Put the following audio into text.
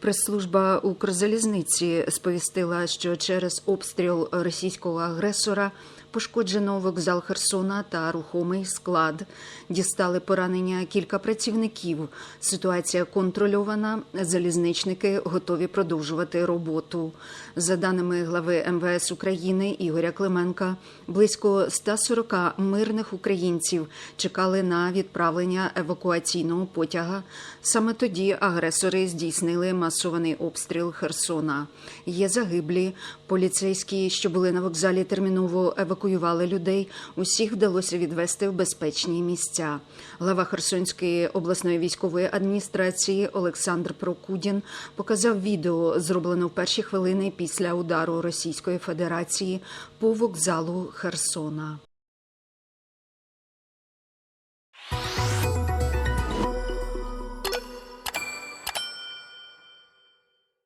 Прес-служба Укрзалізниці сповістила, що через обстріл російського агресора пошкоджено вокзал Херсона та рухомий склад. Дістали поранення кілька працівників. Ситуація контрольована. Залізничники готові продовжувати роботу. За даними глави МВС України Ігоря Клименка, близько 140 мирних українців чекали на відправлення евакуаційного потяга. Саме тоді агресори здійснили масований обстріл Херсона. Є загиблі. Поліцейські, що були на вокзалі, терміново евакуювали людей. Усіх вдалося відвести в безпечні місця. Глава Херсонської обласної військової адміністрації Олександр Прокудін показав відео, зроблене в перші хвилини після удару Російської Федерації по вокзалу Херсона.